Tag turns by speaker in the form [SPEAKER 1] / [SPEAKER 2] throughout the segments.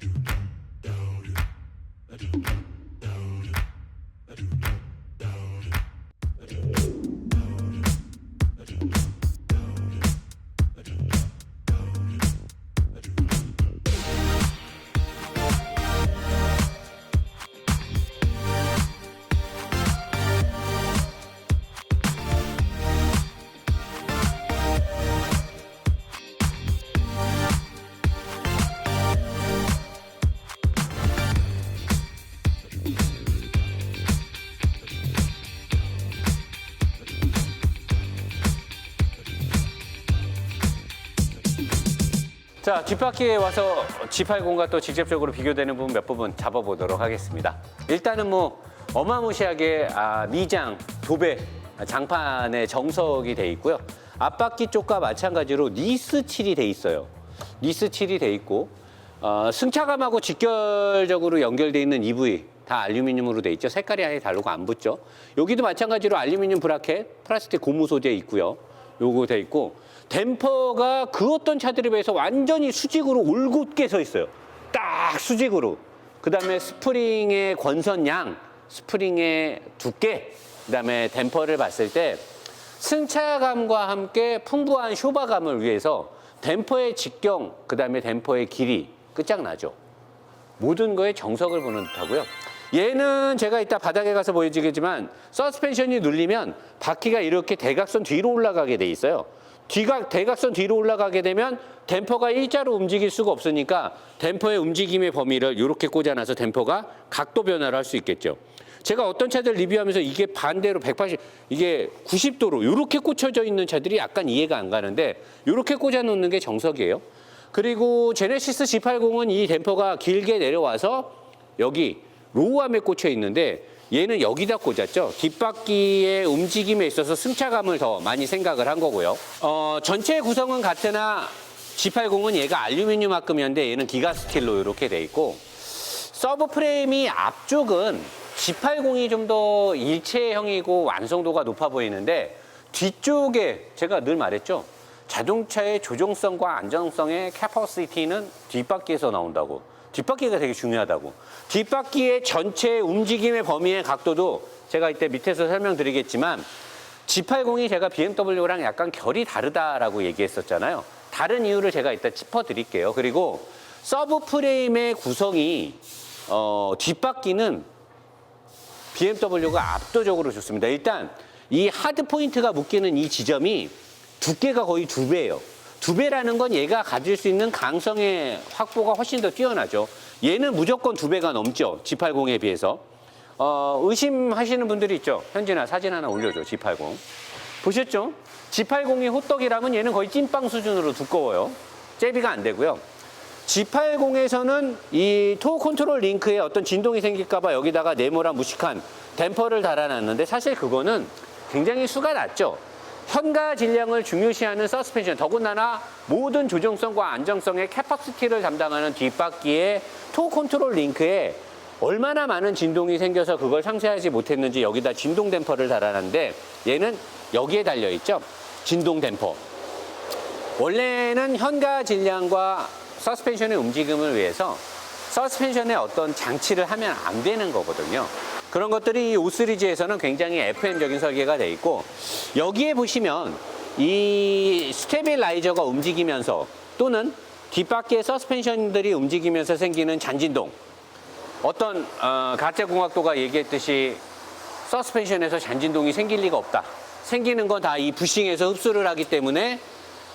[SPEAKER 1] do, do, do, do, do. 자, 뒷바퀴에 와서 G80과 또 직접적으로 비교되는 부분 몇 부분 잡아보도록 하겠습니다. 일단은 뭐 어마무시하게 아, 미장, 도배, 아, 장판에 정석이 돼 있고요. 앞바퀴 쪽과 마찬가지로 니스 칠이 돼 있어요. 니스 칠이 돼 있고 어, 승차감하고 직결적으로 연결돼 있는 EV 다 알루미늄으로 돼 있죠. 색깔이 아예 다르고 안 붙죠. 여기도 마찬가지로 알루미늄 브라켓, 플라스틱 고무 소재 있고요. 요거 돼 있고 댐퍼가 그 어떤 차들에 비해서 완전히 수직으로 올곧게 서 있어요. 딱 수직으로. 그 다음에 스프링의 권선양, 스프링의 두께, 그 다음에 댐퍼를 봤을 때 승차감과 함께 풍부한 쇼바감을 위해서 댐퍼의 직경, 그 다음에 댐퍼의 길이 끝장나죠. 모든 거에 정석을 보는 듯하고요. 얘는 제가 이따 바닥에 가서 보여주겠지만 서스펜션이 눌리면 바퀴가 이렇게 대각선 뒤로 올라가게 돼 있어요. 뒤가 대각선 뒤로 올라가게 되면 댐퍼가 일자로 움직일 수가 없으니까 댐퍼의 움직임의 범위를 이렇게 꽂아놔서 댐퍼가 각도 변화를 할 수 있겠죠. 제가 어떤 차들 리뷰하면서 이게 반대로 180, 이게 90도로 이렇게 꽂혀져 있는 차들이 약간 이해가 안 가는데 이렇게 꽂아 놓는 게 정석이에요. 그리고 제네시스 G80은 이 댐퍼가 길게 내려와서 여기 로우암에 꽂혀 있는데 얘는 여기다 꽂았죠. 뒷바퀴의 움직임에 있어서 승차감을 더 많이 생각을 한 거고요. 어, 전체 구성은 같으나 G80은 얘가 알루미늄 합금이었는데 얘는 기가 스틸로 이렇게 돼 있고 서브 프레임이 앞쪽은 G80이 좀 더 일체형이고 완성도가 높아 보이는데 뒤쪽에 제가 늘 말했죠. 자동차의 조종성과 안정성의 캐퍼시티는 뒷바퀴에서 나온다고. 뒷바퀴가 되게 중요하다고. 뒷바퀴의 전체 움직임의 범위의 각도도 제가 이때 밑에서 설명드리겠지만 G80이 제가 BMW랑 약간 결이 다르다라고 얘기했었잖아요. 다른 이유를 제가 이따 짚어드릴게요. 그리고 서브 프레임의 구성이 어, 뒷바퀴는 BMW가 압도적으로 좋습니다. 일단 이 하드 포인트가 묶이는 이 지점이 두께가 거의 두 배예요. 두 배라는 건 얘가 가질 수 있는 강성의 확보가 훨씬 더 뛰어나죠. 얘는 무조건 두 배가 넘죠. G80에 비해서. 어, 의심하시는 분들이 있죠. 현진아 사진 하나 올려줘. G80. 보셨죠? G80이 호떡이라면 얘는 거의 찐빵 수준으로 두꺼워요. 제비가 안 되고요. G80에서는 이 토어 컨트롤 링크에 어떤 진동이 생길까봐 여기다가 네모란 무식한 댐퍼를 달아놨는데 사실 그거는 굉장히 수가 낮죠. 현가 질량을 중요시하는 서스펜션, 더군다나 모든 조정성과 안정성의 캐퍼시티를 담당하는 뒷바퀴의 토어 컨트롤 링크에 얼마나 많은 진동이 생겨서 그걸 상쇄하지 못했는지 여기다 진동 댐퍼를 달아놨는데 얘는 여기에 달려있죠. 진동 댐퍼. 원래는 현가 질량과 서스펜션의 움직임을 위해서 서스펜션에 어떤 장치를 하면 안 되는 거거든요. 그런 것들이 이 O3G에서는 굉장히 FM적인 설계가 돼 있고 여기에 보시면 이 스테빌라이저가 움직이면서 또는 뒷바퀴의 서스펜션들이 움직이면서 생기는 잔진동 어떤 어, 가짜공학도가 얘기했듯이 서스펜션에서 잔진동이 생길 리가 없다. 생기는 건 다 이 부싱에서 흡수를 하기 때문에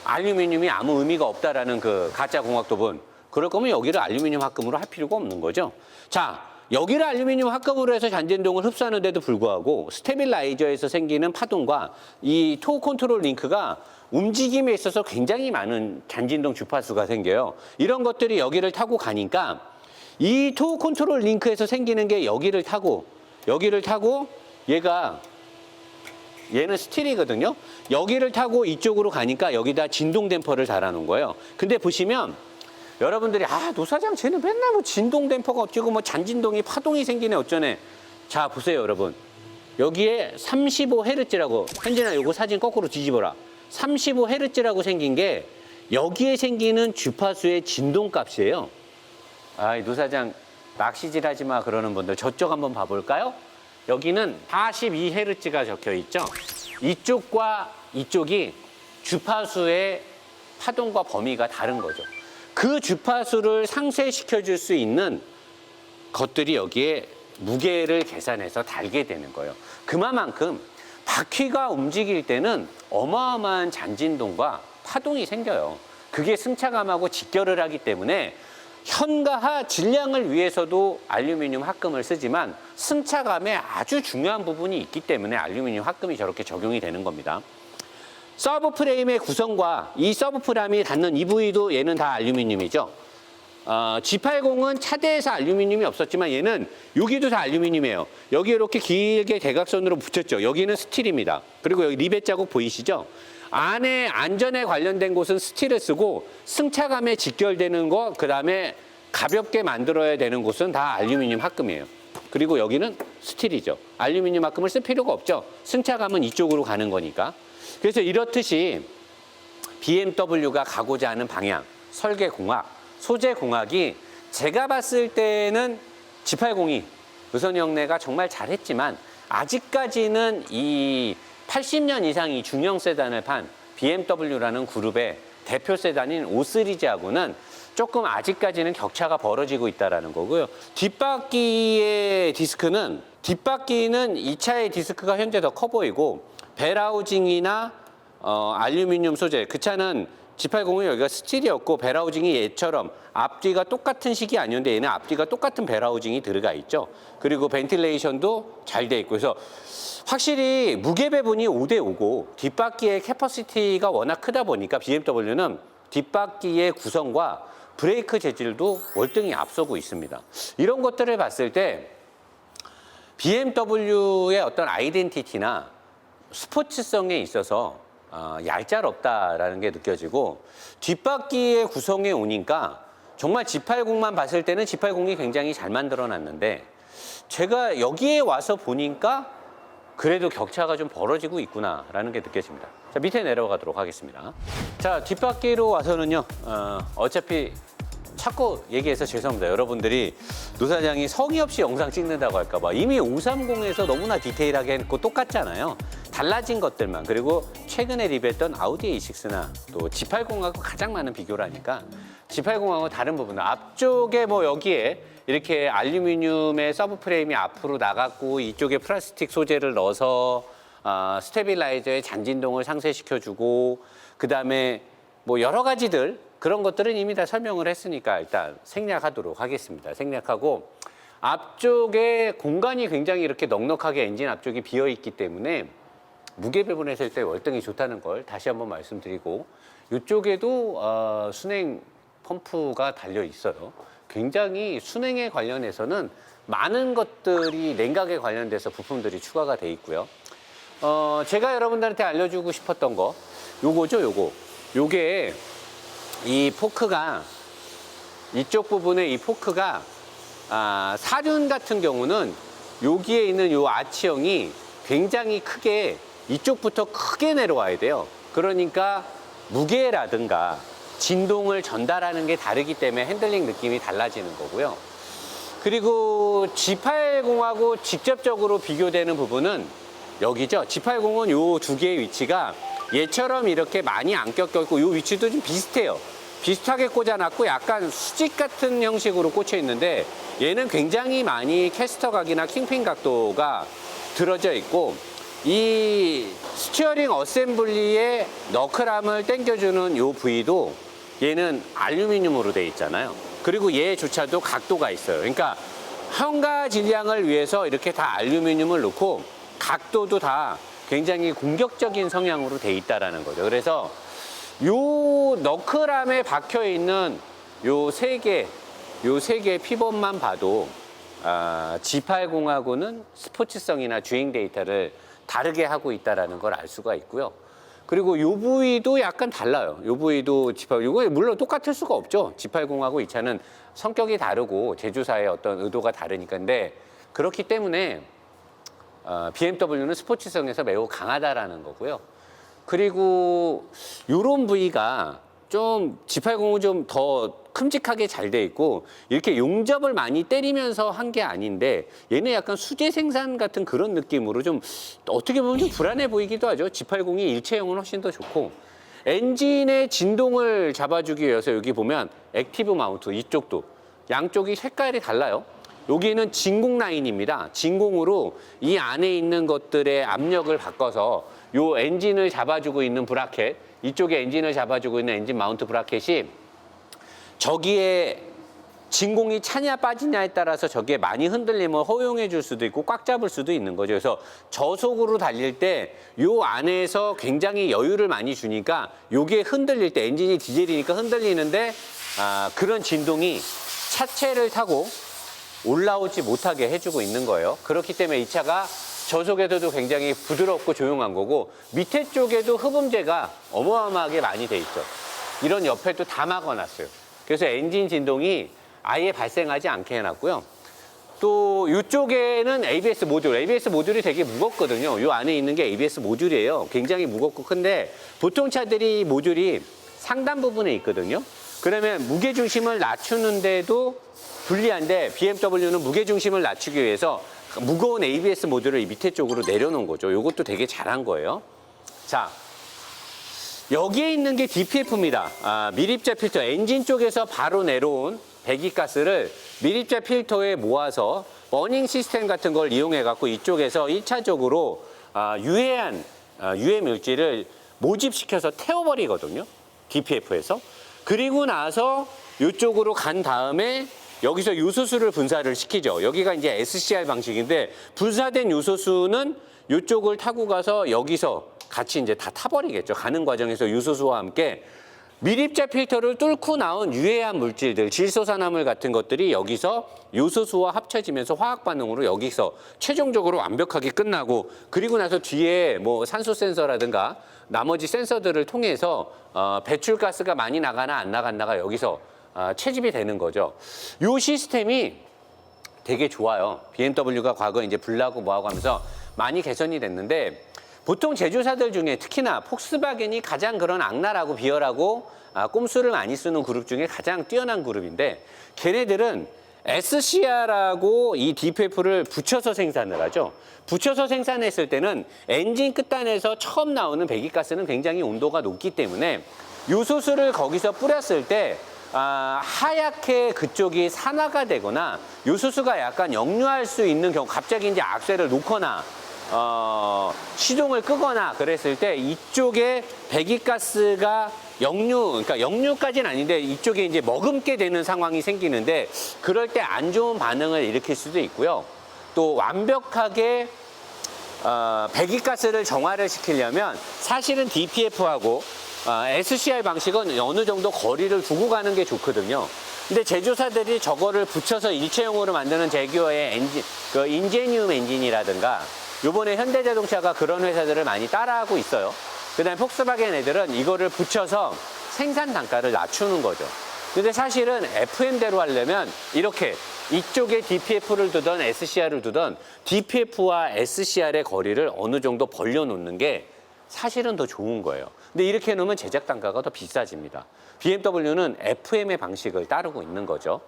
[SPEAKER 1] 알루미늄이 아무 의미가 없다라는 그 가짜 공학도분. 그럴 거면 여기를 알루미늄 합금으로 할 필요가 없는 거죠. 자, 여기를 알루미늄 합금으로 해서 잔진동을 흡수하는데도 불구하고 스테빌라이저에서 생기는 파동과 이 토 컨트롤 링크가 움직임에 있어서 굉장히 많은 잔진동 주파수가 생겨요. 이런 것들이 여기를 타고 가니까 이 토 컨트롤 링크에서 생기는 게 여기를 타고 여기를 타고 얘가 얘는 스틸이거든요. 여기를 타고 이쪽으로 가니까 여기다 진동 댐퍼를 달아놓은 거예요. 근데 보시면 여러분들이 아 노사장 쟤는 맨날 뭐 진동 댐퍼가 어쩌고 뭐 잔진동이 파동이 생기네 어쩌네. 자 보세요 여러분. 여기에 35헤르츠라고 현진아 요거 사진 거꾸로 뒤집어라. 35헤르츠라고 생긴 게 여기에 생기는 주파수의 진동 값이에요. 아, 노사장 낚시질 하지 마 그러는 분들 저쪽 한번 봐볼까요? 여기는 42헤르츠가 적혀 있죠. 이쪽과 이쪽이 주파수의 파동과 범위가 다른 거죠. 그 주파수를 상쇄시켜 줄 수 있는 것들이 여기에 무게를 계산해서 달게 되는 거예요. 그만큼 바퀴가 움직일 때는 어마어마한 잔진동과 파동이 생겨요. 그게 승차감하고 직결을 하기 때문에 현가하 질량을 위해서도 알루미늄 합금을 쓰지만 승차감에 아주 중요한 부분이 있기 때문에 알루미늄 합금이 저렇게 적용이 되는 겁니다. 서브 프레임의 구성과 이 서브 프레임이 닿는 이 부위도 얘는 다 알루미늄이죠. 어, G80은 차대에서 알루미늄이 없었지만 얘는 여기도 다 알루미늄이에요. 여기 이렇게 길게 대각선으로 붙였죠. 여기는 스틸입니다. 그리고 여기 리벳 자국 보이시죠? 안에 안전에 관련된 곳은 스틸을 쓰고 승차감에 직결되는 거, 그 다음에 가볍게 만들어야 되는 곳은 다 알루미늄 합금이에요. 그리고 여기는 스틸이죠. 알루미늄 합금을 쓸 필요가 없죠. 승차감은 이쪽으로 가는 거니까. 그래서 이렇듯이 BMW가 가고자 하는 방향, 설계 공학, 소재 공학이 제가 봤을 때는 G80이 의선 형내가 정말 잘했지만 아직까지는 이 80년 이상 이 중형 세단을 판 BMW라는 그룹의 대표 세단인 5 시리즈하고는 조금 아직까지는 격차가 벌어지고 있다라는 거고요. 뒷바퀴의 디스크는 뒷바퀴는 이 차의 디스크가 현재 더 커 보이고 벨하우징이나 어, 알루미늄 소재 그 차는 G80은 여기가 스틸이었고 벨하우징이 얘처럼 앞뒤가 똑같은 식이 아니었는데 얘는 앞뒤가 똑같은 벨하우징이 들어가 있죠. 그리고 벤틸레이션도 잘 돼 있고 그래서 확실히 무게 배분이 5대 5고 뒷바퀴의 캐퍼시티가 워낙 크다 보니까 BMW는 뒷바퀴의 구성과 브레이크 재질도 월등히 앞서고 있습니다. 이런 것들을 봤을 때 BMW의 어떤 아이덴티티나 스포츠성에 있어서 어, 얄짤없다라는 게 느껴지고 뒷바퀴의 구성에 오니까 정말 G80만 봤을 때는 G80이 굉장히 잘 만들어 놨는데 제가 여기에 와서 보니까 그래도 격차가 좀 벌어지고 있구나라는 게 느껴집니다. 자, 밑에 내려가도록 하겠습니다. 자, 뒷바퀴로 와서는요, 어, 어차피 자꾸 얘기해서 죄송합니다. 여러분들이 노사장이 성의 없이 영상 찍는다고 할까봐 이미 530에서 너무나 디테일하게 했고 똑같잖아요. 달라진 것들만 그리고 최근에 리뷰했던 아우디 A6나 또 G80하고 가장 많은 비교라니까 G80하고 다른 부분 앞쪽에 뭐 여기에 이렇게 알루미늄의 서브 프레임이 앞으로 나갔고 이쪽에 플라스틱 소재를 넣어서 아, 스테빌라이저의 잔진동을 상쇄시켜주고 그 다음에 뭐 여러 가지들 그런 것들은 이미 다 설명을 했으니까 일단 생략하도록 하겠습니다. 생략하고 앞쪽에 공간이 굉장히 이렇게 넉넉하게 엔진 앞쪽이 비어 있기 때문에 무게 배분했을 때 월등히 좋다는 걸 다시 한번 말씀드리고 이쪽에도 어, 순행 펌프가 달려 있어요. 굉장히 순행에 관련해서는 많은 것들이 냉각에 관련돼서 부품들이 추가가 돼 있고요. 어, 제가 여러분들한테 알려주고 싶었던 거 요거죠, 요거. 요게 이 포크가 이쪽 부분에 이 포크가 아, 사륜 같은 경우는 여기에 있는 요 아치형이 굉장히 크게 이쪽부터 크게 내려와야 돼요. 그러니까 무게라든가 진동을 전달하는 게 다르기 때문에 핸들링 느낌이 달라지는 거고요. 그리고 G80하고 직접적으로 비교되는 부분은 여기죠. G80은 요 두 개의 위치가 얘처럼 이렇게 많이 안 껴껴 있고 요 위치도 좀 비슷해요. 비슷하게 꽂아놨고 약간 수직 같은 형식으로 꽂혀 있는데 얘는 굉장히 많이 캐스터 각이나 킹핀 각도가 들어져 있고 이 스티어링 어셈블리의 너클함을 당겨주는 요 부위도 얘는 알루미늄으로 돼 있잖아요. 그리고 얘조차도 각도가 있어요. 그러니까 현가 질량을 위해서 이렇게 다 알루미늄을 넣고 각도도 다 굉장히 공격적인 성향으로 돼 있다라는 거죠. 그래서 요 너클함에 박혀 있는 요 세 개, 요 세 개의 피벗만 봐도 아, G80하고는 스포츠성이나 주행 데이터를 다르게 하고 있다라는 걸 알 수가 있고요. 그리고 요 부위도 약간 달라요. 요 부위도 G80, 이거 물론 똑같을 수가 없죠. G80하고 이 차는 성격이 다르고 제조사의 어떤 의도가 다르니까. 근데 그렇기 때문에 어, BMW는 스포츠성에서 매우 강하다라는 거고요. 그리고 요런 부위가 좀 G80은 좀 더 큼직하게 잘 돼 있고 이렇게 용접을 많이 때리면서 한 게 아닌데 얘는 약간 수제 생산 같은 그런 느낌으로 좀 어떻게 보면 좀 불안해 보이기도 하죠. G80이 일체형은 훨씬 더 좋고 엔진의 진동을 잡아주기 위해서 여기 보면 액티브 마운트 이쪽도 양쪽이 색깔이 달라요. 여기는 진공 라인입니다. 진공으로 이 안에 있는 것들의 압력을 바꿔서 요 엔진을 잡아주고 있는 브라켓, 이쪽에 엔진을 잡아주고 있는 엔진 마운트 브라켓이 저기에 진공이 차냐 빠지냐에 따라서 저게 많이 흔들림을 허용해 줄 수도 있고 꽉 잡을 수도 있는 거죠. 그래서 저속으로 달릴 때 요 안에서 굉장히 여유를 많이 주니까 요게 흔들릴 때 엔진이 디젤이니까 흔들리는데 아, 그런 진동이 차체를 타고 올라오지 못하게 해주고 있는 거예요. 그렇기 때문에 이 차가 저속에서도 굉장히 부드럽고 조용한 거고 밑에 쪽에도 흡음재가 어마어마하게 많이 돼 있죠. 이런 옆에도 다 막아놨어요. 그래서 엔진 진동이 아예 발생하지 않게 해놨고요. 또 이쪽에는 ABS 모듈, ABS 모듈이 되게 무겁거든요. 이 안에 있는 게 ABS 모듈이에요. 굉장히 무겁고 큰데 보통 차들이 모듈이 상단 부분에 있거든요. 그러면 무게 중심을 낮추는데도 불리한데 BMW는 무게 중심을 낮추기 위해서 무거운 ABS 모듈을 이 밑에 쪽으로 내려놓은 거죠. 이것도 되게 잘한 거예요. 자, 여기에 있는 게 DPF입니다. 아, 미립자 필터 엔진 쪽에서 바로 내려온 배기가스를 미립자 필터에 모아서 버닝 시스템 같은 걸 이용해 갖고 이쪽에서 1차적으로 아, 유해한 아, 유해 물질을 모집시켜서 태워버리거든요. DPF에서. 그리고 나서 이쪽으로 간 다음에 여기서 요소수를 분사를 시키죠. 여기가 이제 SCR 방식인데 분사된 요소수는 이쪽을 타고 가서 여기서 같이 이제 다 타버리겠죠. 가는 과정에서 요소수와 함께 미립자 필터를 뚫고 나온 유해한 물질들, 질소산화물 같은 것들이 여기서 요소수와 합쳐지면서 화학 반응으로 여기서 최종적으로 완벽하게 끝나고 그리고 나서 뒤에 뭐 산소 센서라든가 나머지 센서들을 통해서 어, 배출 가스가 많이 나가나 안 나갔나가 여기서 아, 채집이 되는 거죠. 요 시스템이 되게 좋아요. BMW가 과거에 이제 불나고 뭐하고 하면서 많이 개선이 됐는데 보통 제조사들 중에 특히나 폭스바겐이 가장 그런 악랄하고 비열하고 아, 꼼수를 많이 쓰는 그룹 중에 가장 뛰어난 그룹인데 걔네들은 SCR하고 이 DPF를 붙여서 생산을 하죠. 붙여서 생산했을 때는 엔진 끝단에서 처음 나오는 배기가스는 굉장히 온도가 높기 때문에 요소수를 거기서 뿌렸을 때 아, 하얗게 그쪽이 산화가 되거나 요소수가 약간 역류할 수 있는 경우 갑자기 이제 악셀을 놓거나 어, 시동을 끄거나 그랬을 때 이쪽에 배기가스가 역류, 그러니까 역류까지는 아닌데 이쪽에 이제 머금게 되는 상황이 생기는데 그럴 때 안 좋은 반응을 일으킬 수도 있고요. 또 완벽하게 어, 배기가스를 정화를 시키려면 사실은 DPF하고 어, SCR 방식은 어느 정도 거리를 두고 가는 게 좋거든요. 근데 제조사들이 저거를 붙여서 일체형으로 만드는 제규어의 엔진, 그 인제니움 엔진이라든가 요번에 현대자동차가 그런 회사들을 많이 따라하고 있어요. 그 다음에 폭스바겐 애들은 이거를 붙여서 생산 단가를 낮추는 거죠. 근데 사실은 FM대로 하려면 이렇게 이쪽에 DPF를 두던 SCR을 두던 DPF와 SCR의 거리를 어느 정도 벌려놓는 게 사실은 더 좋은 거예요. 근데 이렇게 해놓으면 제작 단가가 더 비싸집니다. BMW는 FM의 방식을 따르고 있는 거죠.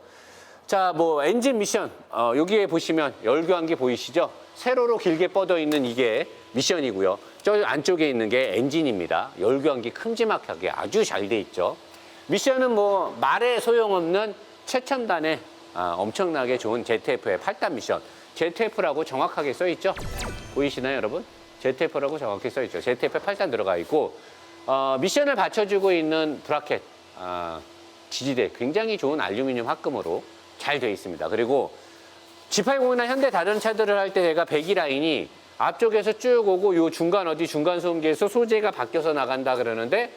[SPEAKER 1] 자, 뭐 엔진 미션 어, 여기에 보시면 열교환기 보이시죠? 세로로 길게 뻗어 있는 이게 미션이고요. 저 안쪽에 있는 게 엔진입니다. 열교환기 큼지막하게 아주 잘 돼 있죠. 미션은 뭐 말에 소용없는 최첨단의 아, 엄청나게 좋은 ZF의 8단 미션. ZF라고 정확하게 써 있죠? 보이시나요, 여러분? ZF라고 정확히 써 있죠. ZF 8단 들어가 있고 어, 미션을 받쳐주고 있는 브라켓 아, 지지대 굉장히 좋은 알루미늄 합금으로 잘 되어 있습니다. 그리고 G80이나 현대 다른 차들을 할때 제가 배기 라인이 앞쪽에서 쭉 오고 요 중간 어디 중간 소음기에서 소재가 바뀌어서 나간다 그러는데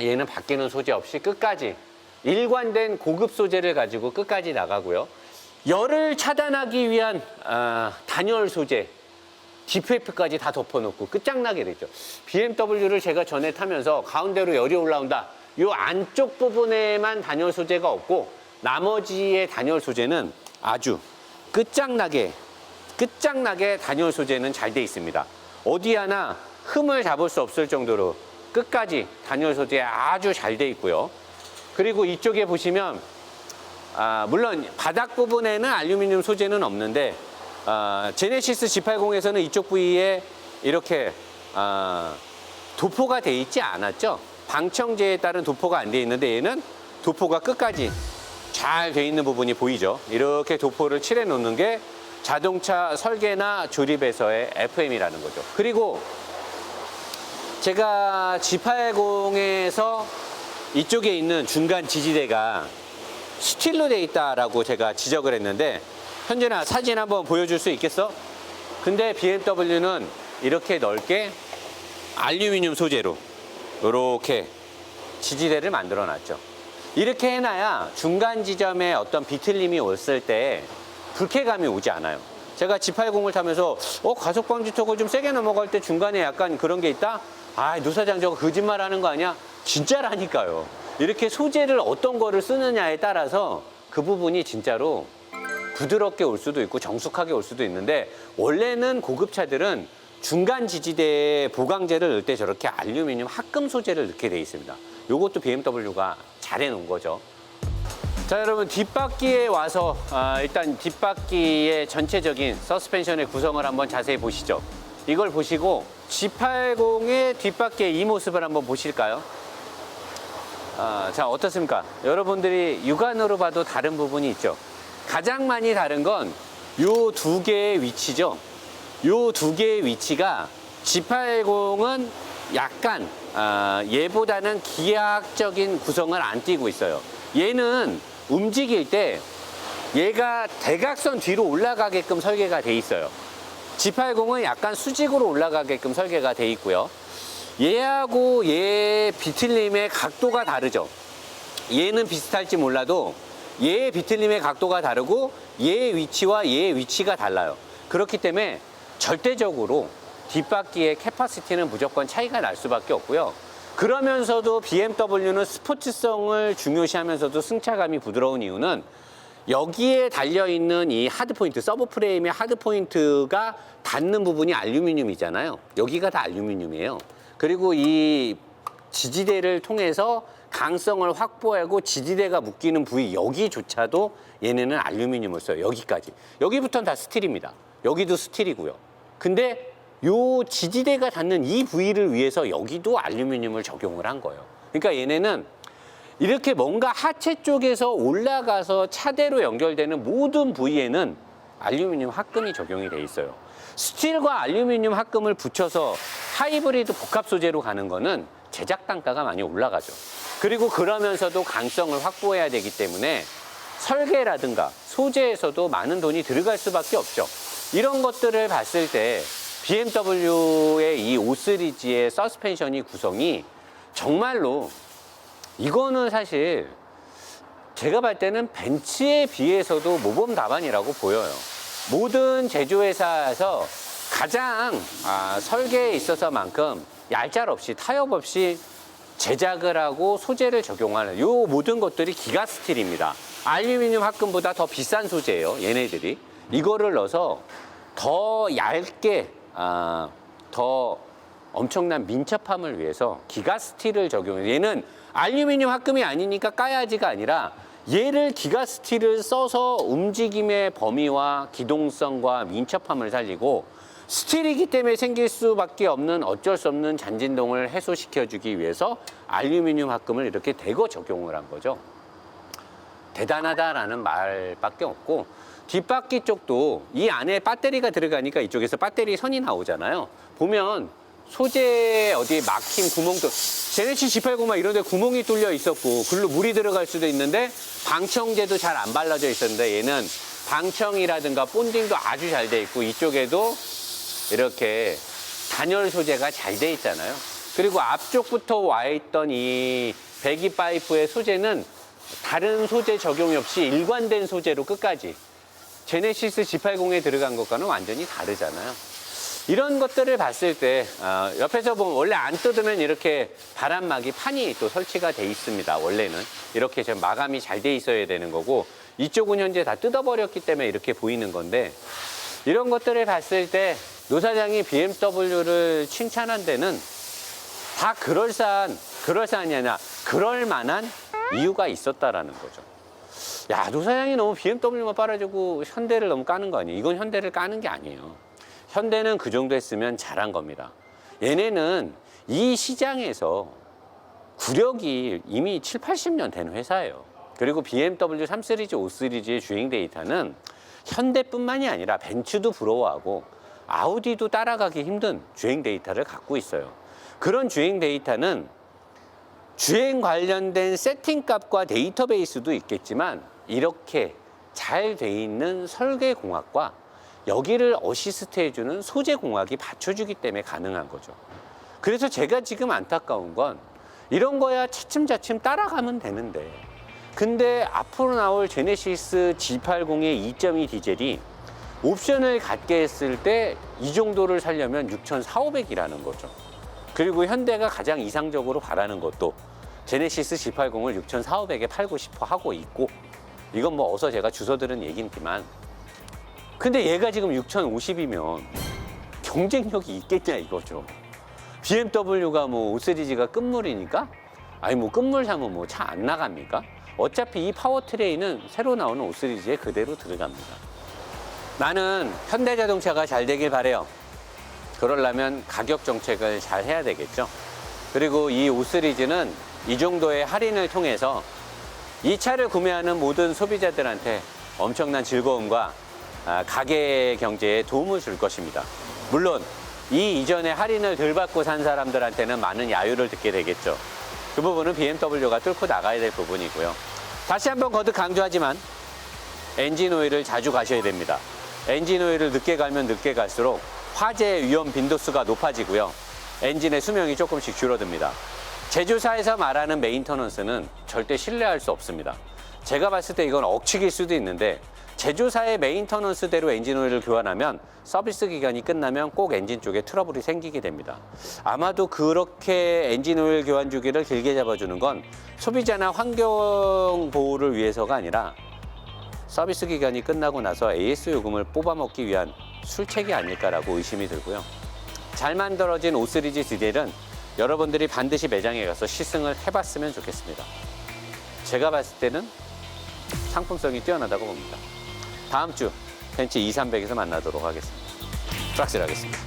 [SPEAKER 1] 얘는 바뀌는 소재 없이 끝까지 일관된 고급 소재를 가지고 끝까지 나가고요. 열을 차단하기 위한 아, 단열 소재 DPF까지 다 덮어놓고 끝장나게 되죠. BMW를 제가 전에 타면서 가운데로 열이 올라온다. 이 안쪽 부분에만 단열 소재가 없고 나머지의 단열 소재는 아주 끝장나게 끝장나게 단열 소재는 잘 돼 있습니다. 어디 하나 흠을 잡을 수 없을 정도로 끝까지 단열 소재 아주 잘 돼 있고요. 그리고 이쪽에 보시면 아, 물론 바닥 부분에는 알루미늄 소재는 없는데 아, 제네시스 G80에서는 이쪽 부위에 이렇게 아, 도포가 돼 있지 않았죠. 방청제에 따른 도포가 안 돼 있는데 얘는 도포가 끝까지 잘 돼 있는 부분이 보이죠. 이렇게 도포를 칠해 놓는 게 자동차 설계나 조립에서의 FM이라는 거죠. 그리고 제가 G80에서 이쪽에 있는 중간 지지대가 스틸로 돼 있다라고 제가 지적을 했는데 현준아 사진 한번 보여줄 수 있겠어? 근데 BMW는 이렇게 넓게 알루미늄 소재로 이렇게 지지대를 만들어 놨죠. 이렇게 해놔야 중간 지점에 어떤 비틀림이 왔을 때 불쾌감이 오지 않아요. 제가 G80을 타면서 어 가속 방지턱을 좀 세게 넘어갈 때 중간에 약간 그런 게 있다. 아 노사장 저거 거짓말 하는 거 아니야? 진짜라니까요. 이렇게 소재를 어떤 거를 쓰느냐에 따라서 그 부분이 진짜로 부드럽게 올 수도 있고 정숙하게 올 수도 있는데 원래는 고급 차들은 중간 지지대에 보강제를 넣을 때 저렇게 알루미늄 합금 소재를 넣게 돼 있습니다. 이것도 BMW가 잘 해 놓은 거죠. 자 여러분 뒷바퀴에 와서 아, 일단 뒷바퀴의 전체적인 서스펜션의 구성을 한번 자세히 보시죠. 이걸 보시고 G80의 뒷바퀴의 이 모습을 한번 보실까요? 아, 자 어떻습니까? 여러분들이 육안으로 봐도 다른 부분이 있죠. 가장 많이 다른 건 요 두 개의 위치죠. 요 두 개의 위치가 G80은 약간 아, 얘보다는 기하학적인 구성을 안 띄고 있어요. 얘는 움직일 때 얘가 대각선 뒤로 올라가게끔 설계가 돼 있어요. G80은 약간 수직으로 올라가게끔 설계가 돼 있고요. 얘하고 얘 비틀림의 각도가 다르죠. 얘는 비슷할지 몰라도 얘의 비틀림의 각도가 다르고 얘의 위치와 얘의 위치가 달라요. 그렇기 때문에 절대적으로 뒷바퀴의 캐파시티는 무조건 차이가 날 수밖에 없고요. 그러면서도 BMW는 스포츠성을 중요시하면서도 승차감이 부드러운 이유는 여기에 달려있는 이 하드포인트, 서브 프레임의 하드포인트가 닿는 부분이 알루미늄이잖아요. 여기가 다 알루미늄이에요. 그리고 이 지지대를 통해서 강성을 확보하고 지지대가 묶이는 부위 여기조차도 얘네는 알루미늄을 써요. 여기까지. 여기부터는 다 스틸입니다. 여기도 스틸이고요. 근데 요 지지대가 닿는 이 부위를 위해서 여기도 알루미늄을 적용을 한 거예요. 그러니까 얘네는 이렇게 뭔가 하체 쪽에서 올라가서 차대로 연결되는 모든 부위에는 알루미늄 합금이 적용이 돼 있어요. 스틸과 알루미늄 합금을 붙여서 하이브리드 복합 소재로 가는 거는 제작 단가가 많이 올라가죠. 그리고 그러면서도 강성을 확보해야 되기 때문에 설계라든가 소재에서도 많은 돈이 들어갈 수밖에 없죠. 이런 것들을 봤을 때 BMW의 이 5 시리즈의 서스펜션이 구성이 정말로 이거는 사실 제가 볼 때는 벤츠에 비해서도 모범 답안이라고 보여요. 모든 제조회사에서 가장 아, 설계에 있어서만큼 얄짤 없이 타협 없이 제작을 하고 소재를 적용하는 요 모든 것들이 기가 스틸입니다. 알루미늄 합금보다 더 비싼 소재예요. 얘네들이 이거를 넣어서 더 얇게 아, 더 엄청난 민첩함을 위해서 기가 스틸을 적용해요. 얘는 알루미늄 합금이 아니니까 까야지가 아니라 얘를 기가 스틸을 써서 움직임의 범위와 기동성과 민첩함을 살리고 스틸이기 때문에 생길 수밖에 없는 어쩔 수 없는 잔진동을 해소시켜주기 위해서 알루미늄 합금을 이렇게 대거 적용을 한 거죠. 대단하다라는 말밖에 없고 뒷바퀴 쪽도 이 안에 배터리가 들어가니까 이쪽에서 배터리 선이 나오잖아요. 보면 소재 어디 막힌 구멍도 제네시 G80만 이런 데 구멍이 뚫려 있었고 글로 물이 들어갈 수도 있는데 방청제도 잘 안 발라져 있었는데 얘는 방청이라든가 본딩도 아주 잘 돼 있고 이쪽에도 이렇게 단열 소재가 잘 돼 있잖아요. 그리고 앞쪽부터 와 있던 이 배기 파이프의 소재는 다른 소재 적용이 없이 일관된 소재로 끝까지 제네시스 G80에 들어간 것과는 완전히 다르잖아요. 이런 것들을 봤을 때 어, 옆에서 보면 원래 안 뜯으면 이렇게 바람막이 판이 또 설치가 돼 있습니다. 원래는 이렇게 좀 마감이 잘 돼 있어야 되는 거고 이쪽은 현재 다 뜯어버렸기 때문에 이렇게 보이는 건데 이런 것들을 봤을 때 노사장이 BMW를 칭찬한 데는 다 그럴싸한 그럴싸한이 아니라 그럴 만한 이유가 있었다라는 거죠. 야, 노사장이 너무 BMW만 빨아주고 현대를 너무 까는 거 아니에요? 이건 현대를 까는 게 아니에요. 현대는 그 정도 했으면 잘한 겁니다. 얘네는 이 시장에서 구력이 이미 7, 80년 된 회사예요. 그리고 BMW 3 시리즈, 5 시리즈의 주행 데이터는 현대뿐만이 아니라 벤츠도 부러워하고 아우디도 따라가기 힘든 주행 데이터를 갖고 있어요. 그런 주행 데이터는 주행 관련된 세팅값과 데이터베이스도 있겠지만 이렇게 잘 돼 있는 설계 공학과 여기를 어시스트 해주는 소재 공학이 받쳐주기 때문에 가능한 거죠. 그래서 제가 지금 안타까운 건 이런 거야 차츰차츰 따라가면 되는데 근데 앞으로 나올 제네시스 G80의 2.2 디젤이 옵션을 갖게 했을 때 이 정도를 살려면 6,400이라는 거죠. 그리고 현대가 가장 이상적으로 바라는 것도 제네시스 G80을 6,400에 팔고 싶어 하고 있고 이건 뭐 어서 제가 주워 들은 얘기지만 근데 얘가 지금 6,050이면 경쟁력이 있겠냐 이거죠. BMW가 뭐 5 시리즈가 끝물이니까 아니 뭐 끝물 사면 뭐 차 안 나갑니까? 어차피 이 파워트레인은 새로 나오는 5 시리즈에 그대로 들어갑니다. 나는 현대자동차가 잘 되길 바래요. 그러려면 가격 정책을 잘 해야 되겠죠. 그리고 이 5 시리즈는 이 정도의 할인을 통해서 이 차를 구매하는 모든 소비자들한테 엄청난 즐거움과 아, 가계 경제에 도움을 줄 것입니다. 물론 이 이전에 할인을 덜 받고 산 사람들한테는 많은 야유를 듣게 되겠죠. 그 부분은 BMW가 뚫고 나가야 될 부분이고요. 다시 한번 거듭 강조하지만 엔진 오일을 자주 가셔야 됩니다. 엔진 오일을 늦게 갈면 늦게 갈수록 화재 위험 빈도수가 높아지고요. 엔진의 수명이 조금씩 줄어듭니다. 제조사에서 말하는 메인터넌스는 절대 신뢰할 수 없습니다. 제가 봤을 때 이건 억측일 수도 있는데 제조사의 메인터넌스대로 엔진 오일을 교환하면 서비스 기간이 끝나면 꼭 엔진 쪽에 트러블이 생기게 됩니다. 아마도 그렇게 엔진 오일 교환 주기를 길게 잡아주는 건 소비자나 환경 보호를 위해서가 아니라 서비스 기간이 끝나고 나서 AS 요금을 뽑아먹기 위한 술책이 아닐까라고 의심이 들고요. 잘 만들어진 5 시리즈 디젤은 여러분들이 반드시 매장에 가서 시승을 해봤으면 좋겠습니다. 제가 봤을 때는 상품성이 뛰어나다고 봅니다. 다음 주 벤츠 2, 300에서 만나도록 하겠습니다. 프락스를 하겠습니다.